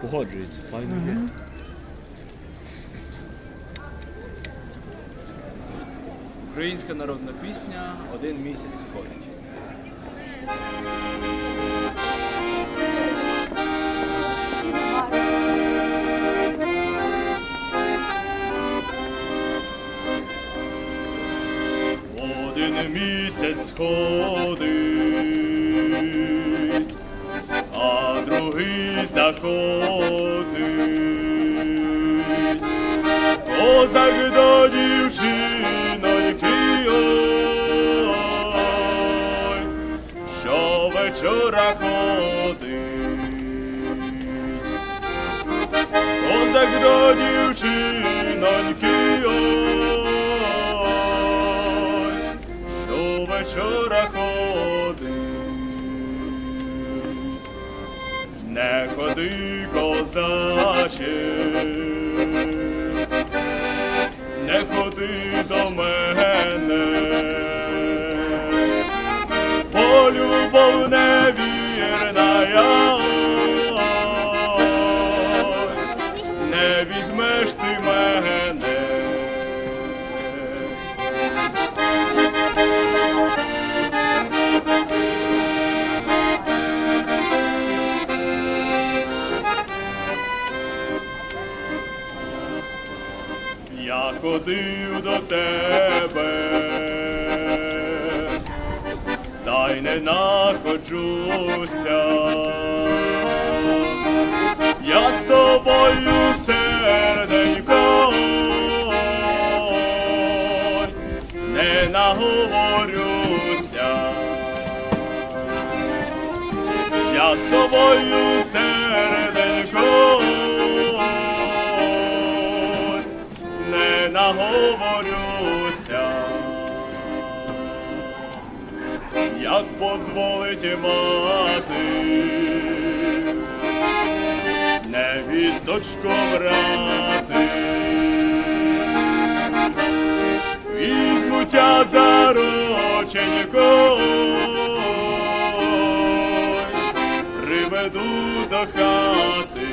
погоджується, файно є. Українська народна пісня один місяць ходить. Один місяць ходить, другий заходить. Козак до дівчиноньки, ой, що вечора ходить. Козак до дівчиноньки, ой, що вечора ходить. Не ходи, козаче, не ходи до мене, бо Я ходив до тебе, та й не находжуся. Я з тобою серденько, не наговорюся. Я з тобою серденько, Як позволить мати, невісточко брати, візьмуться за рученько, приведу до хати,